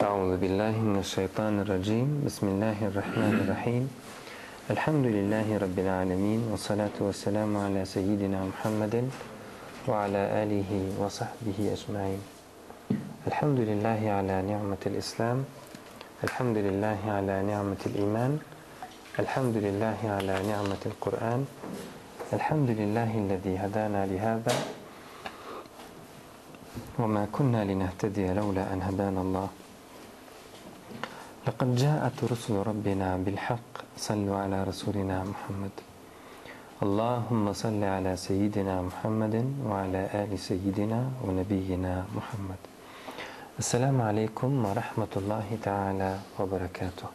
أعوذ بالله من الشيطان الرجيم. بسم الله الرحمن الرحيم. الحمد لله رب العالمين والصلاة والسلام على سيدنا محمد وعلى آله وصحبه أجمعين. الحمد لله على نعمة الإسلام الحمد لله على نعمة الإيمان الحمد لله على نعمة القرآن الحمد لله الذي هدانا لهذا وما كنا لنهتدي لولا أن هدانا الله. لقد جاءت رسل ربنا بالحق. صلوا على رسولنا محمد. اللهم صل على سيدنا محمد وعلى آل سيدنا ونبينا محمد. السلام عليكم ورحمة الله تعالى وبركاته.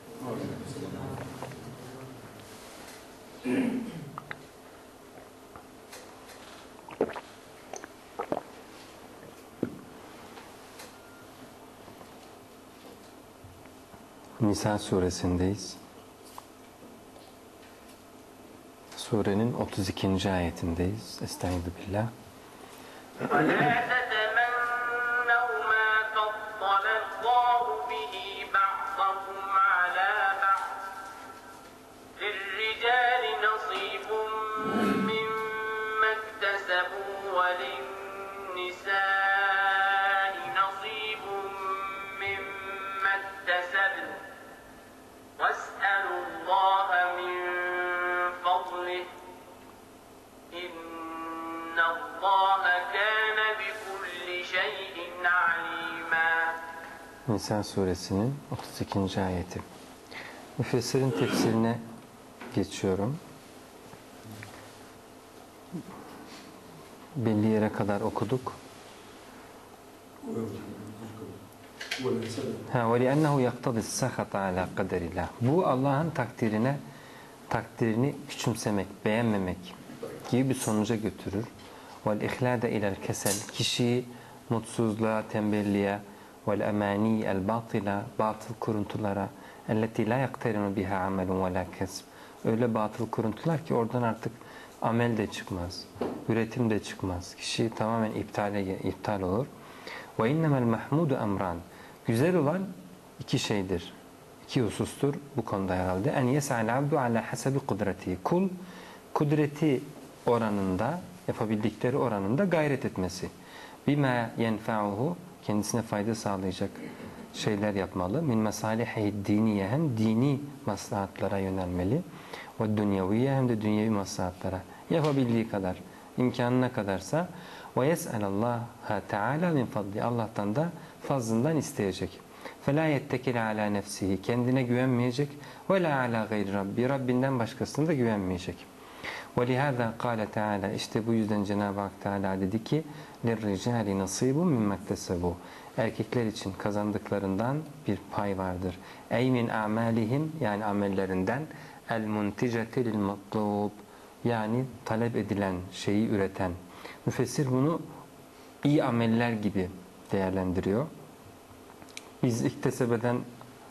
Nisa suresindeyiz. Surenin 32. ayetindeyiz. Estaizu. Nisa suresinin 32. ayeti. Müfessirin tefsirine geçiyorum. Belli yere kadar okuduk. Ha وَلِأَنَّهُ يَقْتَضِ السَّخَطَ عَلَى قَدَرِ اللّٰهِ Bu Allah'ın takdirine takdirini küçümsemek, beğenmemek gibi bir sonuca götürür. وَالْاِخْلَادَ اِلَى الْكَسَلِ Kişiyi mutsuzluğa, tembelliğe vel emani el batila batıl kuruntulara elleti la yakterinu biha amelun ve la kesb. Öyle batıl kuruntular ki oradan artık amel de çıkmaz. Üretim de çıkmaz. Kişi tamamen iptale, iptal olur. Ve innemel mahmudu emran. Güzel olan iki şeydir. İki husustur bu konuda herhalde. En yes'al abdu ala hasebi kudreti. Kul kudreti oranında, yapabildikleri oranında gayret etmesi. Bima yenfa'uhu kendisine fayda sağlayacak şeyler yapmalı. Min mesalihi diniye hem dini maslahatlara yönelmeli. Ve dünyeviye hem de dünyevi maslahatlara. Yapabildiği kadar, imkanına kadarsa ve yes'alallaha teala min fadli. Allah'tan da fazlından isteyecek. فَلَا يَتَّكِلَ عَلَى نَفْسِهِ Kendine güvenmeyecek. وَلَا عَلَى غَيْرِ Rabbi Rabbinden başkasına da güvenmeyecek. وَلِهَذَا قَالَ Teala İşte bu yüzden Cenab-ı Hak Teala dedi ki لِلْرِجَالِ نَصِيبٌ مِمَّ اكْتَسَبُوا Erkekler için kazandıklarından bir pay vardır. اَيْ مِنْ اَعْمَالِهِمْ Yani amellerinden الْمُنْتِجَةِ لِلْمَطْلُوبِ Yani talep edilen şeyi üreten. Müfessir bunu iyi ameller gibi değerlendiriyor. Biz iktesebeden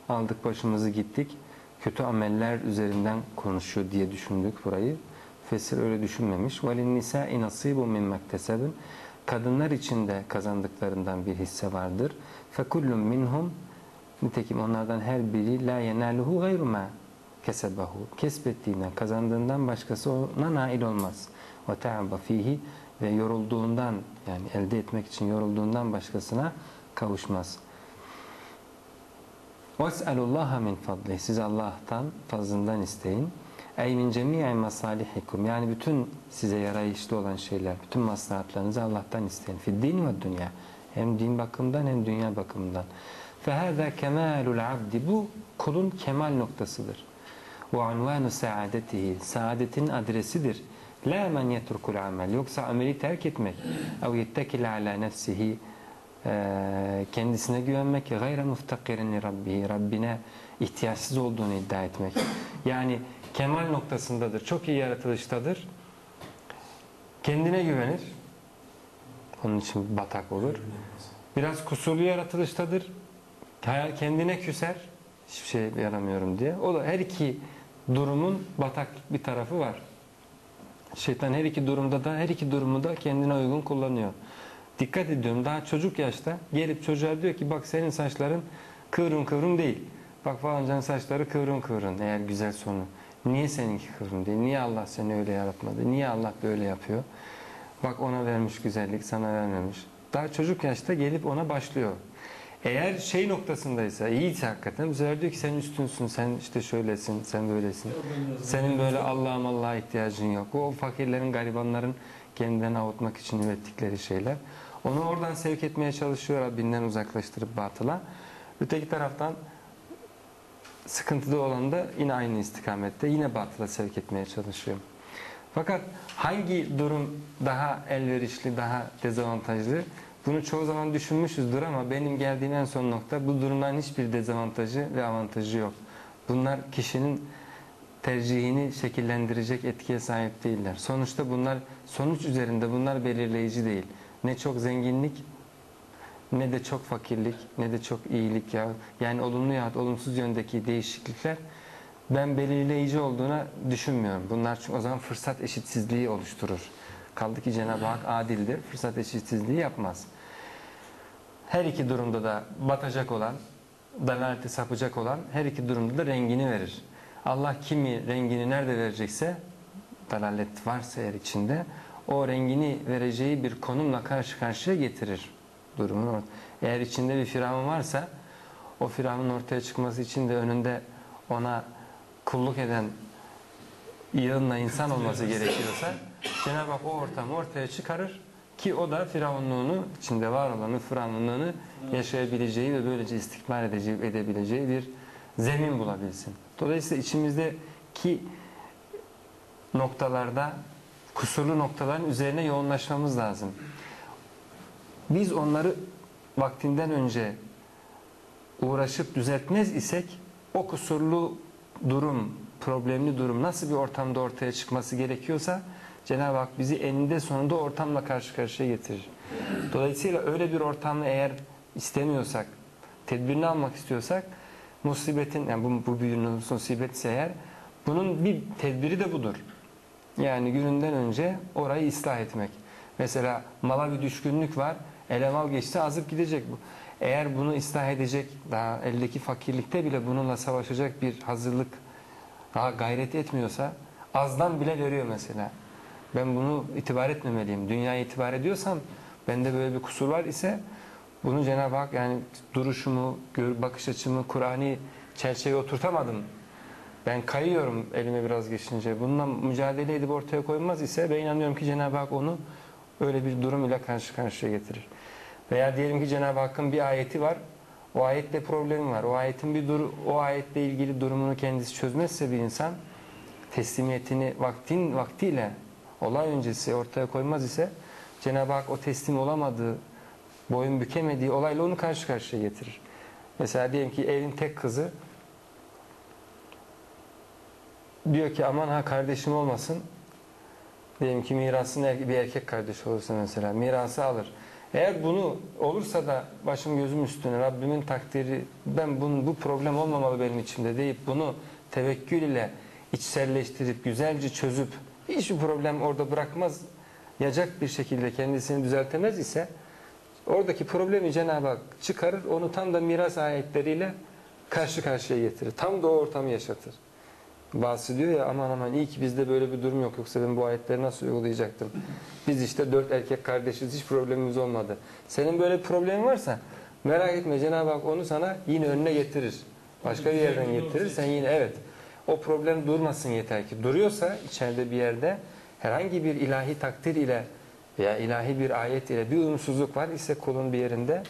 aldık başımızı gittik. Kötü ameller üzerinden konuşuyor diye düşündük burayı. Fesir öyle düşünmemiş. وَلِنْنِسَاءِ نَصِيبٌ مِمَّ اكْتَسَبٍ Kadınlar için de kazandıklarından bir hisse vardır. فَكُلٌّ minhum Nitekim onlardan her biri la yenaluhu gayru ma kesebahu. Kesbettiğinden, kazandığından başkası ona nail olmaz. Ve ta'aba fihi ve yorulduğundan yani elde etmek için yorulduğundan başkasına kavuşmaz. وَاسْأَلُوا min fadli. Siz Allah'tan fazlından isteyin. اَيْ مِنْ جَمِيعِ مَصَالِحِكُمْ Yani bütün size yarayışlı olan şeyler, bütün maslahatlarınızı Allah'tan isteyin. فِي الدِّينِ وَالدُّنْيَا Hem din bakımından hem dünya bakımından. فَهَذَا كَمَالُ الْعَبْدِ Bu kulun kemal noktasıdır. وَعُنْوَانُ سَعَادَتِهِ Saadetin adresidir. لَا مَنْ يَتْرُكُ الْعَمَلِ Yoksa ameli terk etmek. اَوْ يَتَّكِلَ عَلَى نَفْسِهِ kendisine güvenmek, gayre muftakirin Rabbihi, Rabbine ihtiyaçsız olduğunu iddia etmek. Yani kemal noktasındadır, çok iyi yaratılıştadır. Kendine güvenir, onun için batak olur. Biraz kusurlu yaratılıştadır, kendine küser, hiçbir şey yaramıyorum diye. O da her iki durumun batak bir tarafı var. Şeytan her iki durumda da her iki durumu da kendine uygun kullanıyor. Dikkat ediyorum daha çocuk yaşta gelip çocuğa diyor ki bak senin saçların Kıvrım kıvrım değil. Bak falancanın saçları kıvrım kıvrım eğer güzel sonu. Niye seninki kıvrım değil? Niye Allah seni öyle yaratmadı? Niye Allah böyle yapıyor? Bak ona vermiş güzellik sana vermemiş. Daha çocuk yaşta gelip ona başlıyor. Eğer şey noktasındaysa iyiyse hakikaten bu sefer diyor ki sen üstünsün, sen işte şöylesin, sen böylesin. Senin böyle Allah'ım Allah'a ihtiyacın yok. O fakirlerin, garibanların kendilerini avutmak için ürettikleri şeyler. Onu oradan sevk etmeye çalışıyor Rabbinden uzaklaştırıp batıla. Öteki taraftan sıkıntıda olan da yine aynı istikamette yine batıla sevk etmeye çalışıyor. Fakat hangi durum daha elverişli, daha dezavantajlı? Bunu çoğu zaman düşünmüşüzdür ama benim geldiğim en son nokta bu durumdan hiçbir dezavantajı ve avantajı yok. Bunlar kişinin tercihini şekillendirecek etkiye sahip değiller. Sonuçta bunlar sonuç üzerinde bunlar belirleyici değil. Ne çok zenginlik ne de çok fakirlik ne de çok iyilik ya yani olumlu ya olumsuz yöndeki değişiklikler ben belirleyici olduğuna düşünmüyorum. Bunlar çünkü o zaman fırsat eşitsizliği oluşturur. Kaldı ki Cenab-ı Hak adildir. Fırsat eşitsizliği yapmaz. Her iki durumda da batacak olan, dalalete sapacak olan her iki durumda da rengini verir. Allah kimi rengini nerede verecekse dalalet varsa eğer içinde o rengini vereceği bir konumla karşı karşıya getirir durumun. Eğer içinde bir firavun varsa o firavunun ortaya çıkması için de önünde ona kulluk eden yığınla insan olması gerekiyorsa Cenab-ı Hak o ortamı ortaya çıkarır ki o da firavunluğunu içinde var olanı firavunluğunu yaşayabileceği ve böylece istikbal edeceği, edebileceği bir zemin bulabilsin. Dolayısıyla içimizdeki noktalarda kusurlu noktaların üzerine yoğunlaşmamız lazım. Biz onları vaktinden önce uğraşıp düzeltmez isek o kusurlu durum, problemli durum nasıl bir ortamda ortaya çıkması gerekiyorsa Cenab-ı Hak bizi eninde sonunda ortamla karşı karşıya getirir. Dolayısıyla öyle bir ortamı eğer istemiyorsak, tedbirini almak istiyorsak musibetin, yani bu, bu büyünün musibetse eğer bunun bir tedbiri de budur. Yani gününden önce orayı ıslah etmek. Mesela mala bir düşkünlük var. Ele mal geçti azıp gidecek bu. Eğer bunu ıslah edecek, daha eldeki fakirlikte bile bununla savaşacak bir hazırlık daha gayret etmiyorsa azdan bile veriyor mesela. Ben bunu itibar etmemeliyim. Dünyaya itibar ediyorsam bende böyle bir kusur var ise bunu Cenab-ı Hak yani duruşumu, bakış açımı, Kur'an'ı çerçeveye oturtamadım. Ben kayıyorum elime biraz geçince. Bununla mücadele edip ortaya koymaz ise ben inanıyorum ki Cenab-ı Hak onu öyle bir durum ile karşı karşıya getirir. Veya diyelim ki Cenab-ı Hakk'ın bir ayeti var. O ayetle problemi var. O ayetin bir duru, o ayetle ilgili durumunu kendisi çözmezse bir insan teslimiyetini vaktin vaktiyle olay öncesi ortaya koymaz ise Cenab-ı Hak o teslim olamadığı, boyun bükemediği olayla onu karşı karşıya getirir. Mesela diyelim ki evin tek kızı diyor ki aman ha kardeşim olmasın. Diyelim ki mirasın er- bir erkek kardeş olursa mesela mirası alır. Eğer bunu olursa da başım gözüm üstüne Rabbimin takdiri ben bunun, bu problem olmamalı benim içimde deyip bunu tevekkül ile içselleştirip güzelce çözüp hiçbir problem orada bırakmaz yacak bir şekilde kendisini düzeltemez ise oradaki problemi Cenab-ı Hak çıkarır onu tam da miras ayetleriyle karşı karşıya getirir. Tam da o ortamı yaşatır. Bahsediyor ya aman aman iyi ki bizde böyle bir durum yok yoksa ben bu ayetleri nasıl uygulayacaktım. Biz işte dört erkek kardeşiz hiç problemimiz olmadı. Senin böyle bir problemin varsa merak etme Cenab-ı Hak onu sana yine önüne getirir. Başka bir yerden getirir sen yine evet. O problem durmasın yeter ki. Duruyorsa içeride bir yerde herhangi bir ilahi takdir ile veya ilahi bir ayet ile bir uyumsuzluk var ise kulun bir yerinde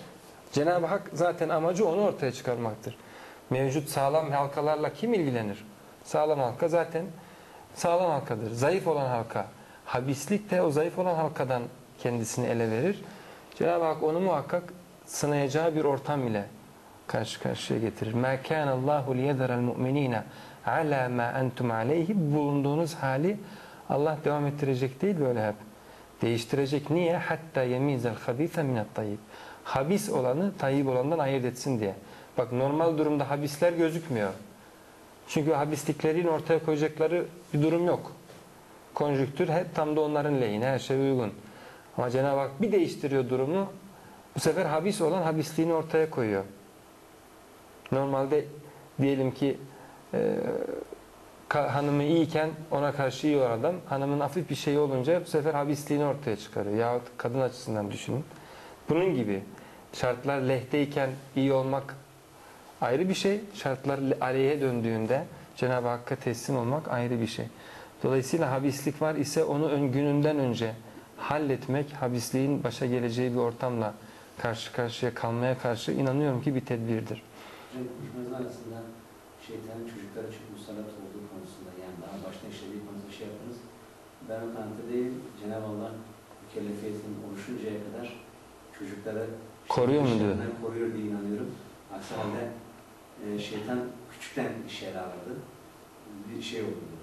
Cenab-ı Hak zaten amacı onu ortaya çıkarmaktır. Mevcut sağlam halkalarla kim ilgilenir? Sağlam halka zaten sağlam halkadır. Zayıf olan halka. Habislik de o zayıf olan halkadan kendisini ele verir. Cenab-ı Hak onu muhakkak sınayacağı bir ortam ile karşı karşıya getirir. مَا كَانَ اللّٰهُ لِيَذَرَ الْمُؤْمِنِينَ عَلَى مَا أَنْتُمْ عَلَيْهِ Bulunduğunuz hali Allah devam ettirecek değil böyle hep. Değiştirecek. Niye? Hatta yemizel habise minat tayyib. Habis olanı tayyib olandan ayırt etsin diye. Bak normal durumda habisler gözükmüyor. Çünkü habisliklerin ortaya koyacakları bir durum yok. Konjüktür hep tam da onların lehine her şey uygun. Ama Cenab-ı Hak bir değiştiriyor durumu. Bu sefer habis olan habisliğini ortaya koyuyor. Normalde diyelim ki e, hanımı iyiyken ona karşı iyi o adam. Hanımın hafif bir şeyi olunca bu sefer habisliğini ortaya çıkarıyor. Yahut kadın açısından düşünün. Bunun gibi şartlar lehteyken iyi olmak ayrı bir şey. Şartlar le- aleyhe döndüğünde Cenab-ı Hakk'a teslim olmak ayrı bir şey. Dolayısıyla habislik var ise onu ön gününden önce halletmek, habisliğin başa geleceği bir ortamla karşı karşıya kalmaya karşı inanıyorum ki bir tedbirdir. Hocam konuşmanız arasında şeytanın çocuklara çok musallat olduğu konusunda yani daha başta işlediği konusunda şey yaptınız. Ben o kanıtı değil, Cenab-ı Allah mükellefiyetinin oluşuncaya kadar çocukları Koruyor mu diyor? koruyor diye inanıyorum. Aksi halde e, şeytan küçükten işe alırdı. Bir şey olurdu.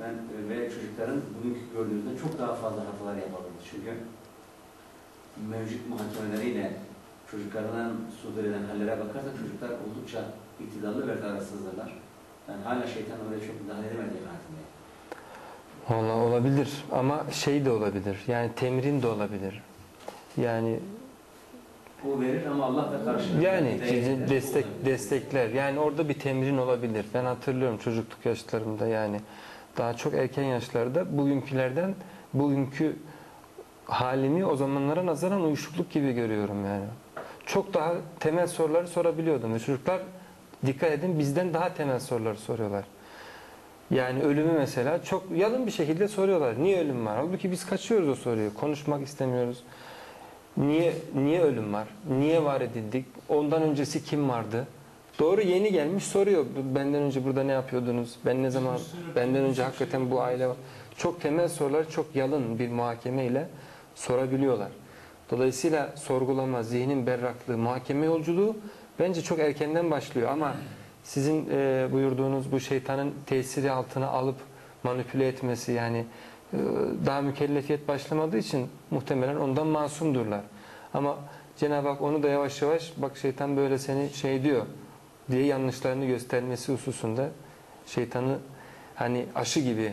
Ben e, ve çocukların bugünkü gördüğümüzden çok daha fazla hatalar yapabilirdi. Çünkü mevcut muhakemeleriyle çocuklarından sudur eden hallere bakarsak çocuklar oldukça iktidarlı ve kararsızdırlar. Yani hala şeytan oraya çok müdahale edemediği kanaatindeyim. Valla olabilir ama şey de olabilir. Yani temrin de olabilir. Yani O verir ama Allah da karşı. yani sizi eder. destek destekler. Yani orada bir temrin olabilir. Ben hatırlıyorum çocukluk yaşlarımda yani daha çok erken yaşlarda bugünkülerden bugünkü halimi o zamanlara nazaran uyuşukluk gibi görüyorum yani. Çok daha temel soruları sorabiliyordum ve çocuklar dikkat edin bizden daha temel soruları soruyorlar. Yani ölümü mesela çok yalın bir şekilde soruyorlar. Niye ölüm var? Halbuki biz kaçıyoruz o soruyu. Konuşmak istemiyoruz. Niye niye ölüm var? Niye var edildik? Ondan öncesi kim vardı? Doğru yeni gelmiş soruyor. Benden önce burada ne yapıyordunuz? Ben ne zaman benden önce hakikaten bu aile var. Çok temel sorular çok yalın bir muhakeme ile sorabiliyorlar. Dolayısıyla sorgulama, zihnin berraklığı, muhakeme yolculuğu bence çok erkenden başlıyor ama sizin e, buyurduğunuz bu şeytanın tesiri altına alıp manipüle etmesi yani daha mükellefiyet başlamadığı için muhtemelen ondan masumdurlar. Ama Cenab-ı Hak onu da yavaş yavaş bak şeytan böyle seni şey diyor diye yanlışlarını göstermesi hususunda şeytanı hani aşı gibi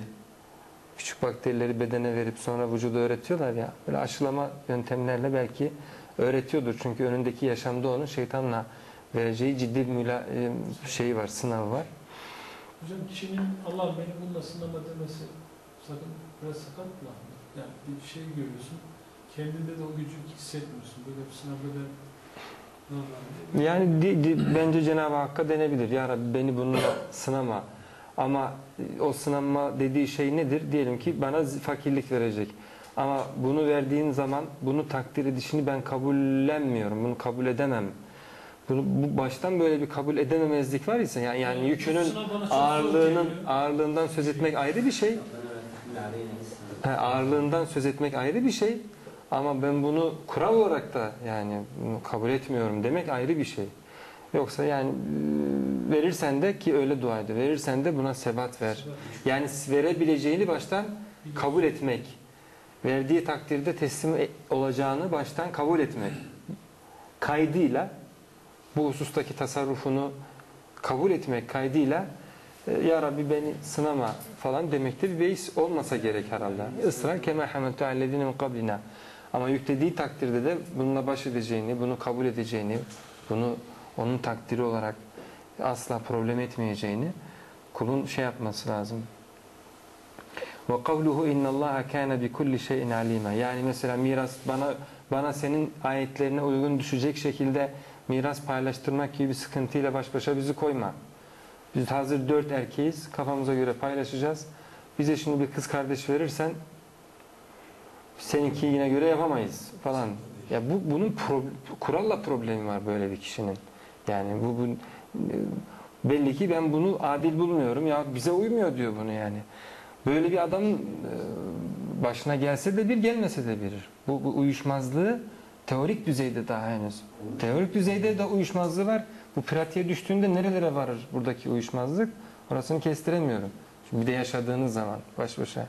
küçük bakterileri bedene verip sonra vücuda öğretiyorlar ya böyle aşılama yöntemlerle belki öğretiyordur. Çünkü önündeki yaşamda onun şeytanla vereceği ciddi bir müla, e, şeyi var, sınavı var. Hocam kişinin Allah beni bununla sınama demesi sakın biraz sakat mı? Yani bir şey görüyorsun, kendinde de o gücü hissetmiyorsun. Böyle bir sınavda da normal. Yani di- di- bence Cenab-ı Hakk'a denebilir. Ya Rabbi beni bununla sınama. Ama o sınanma dediği şey nedir? Diyelim ki bana fakirlik verecek. Ama bunu verdiğin zaman bunu takdir edişini ben kabullenmiyorum. Bunu kabul edemem. Bunu, bu baştan böyle bir kabul edememezlik var ise yani, yani yükünün ağırlığının ağırlığından söz etmek ayrı bir şey. Ha, ağırlığından söz etmek ayrı bir şey. Ama ben bunu kural olarak da yani kabul etmiyorum demek ayrı bir şey. Yoksa yani e, verirsen de ki öyle dua ediyor. Verirsen de buna sebat ver. Yani verebileceğini baştan kabul etmek. Verdiği takdirde teslim e- olacağını baştan kabul etmek. Kaydıyla bu husustaki tasarrufunu kabul etmek kaydıyla Ya Rabbi beni sınama falan demekte bir beis olmasa gerek herhalde. Israr kema hameltu allezine min. Ama yüklediği takdirde de bununla baş edeceğini, bunu kabul edeceğini, bunu onun takdiri olarak asla problem etmeyeceğini kulun şey yapması lazım. Ve kavluhu innallaha kana bi kulli şeyin alima. Yani mesela miras bana bana senin ayetlerine uygun düşecek şekilde miras paylaştırmak gibi bir sıkıntıyla baş başa bizi koyma. Biz hazır dört erkeğiz. Kafamıza göre paylaşacağız. Bize şimdi bir kız kardeş verirsen seninki yine göre yapamayız falan. Ya bu bunun pro- kuralla problemi var böyle bir kişinin. Yani bu, bu belli ki ben bunu adil bulmuyorum ya bize uymuyor diyor bunu yani. Böyle bir adam e, başına gelse de bir gelmese de bir. Bu, bu uyuşmazlığı teorik düzeyde daha henüz. Teorik düzeyde de uyuşmazlığı var. Bu pratiğe düştüğünde nerelere varır buradaki uyuşmazlık? Orasını kestiremiyorum. Şimdi bir de yaşadığınız zaman baş başa.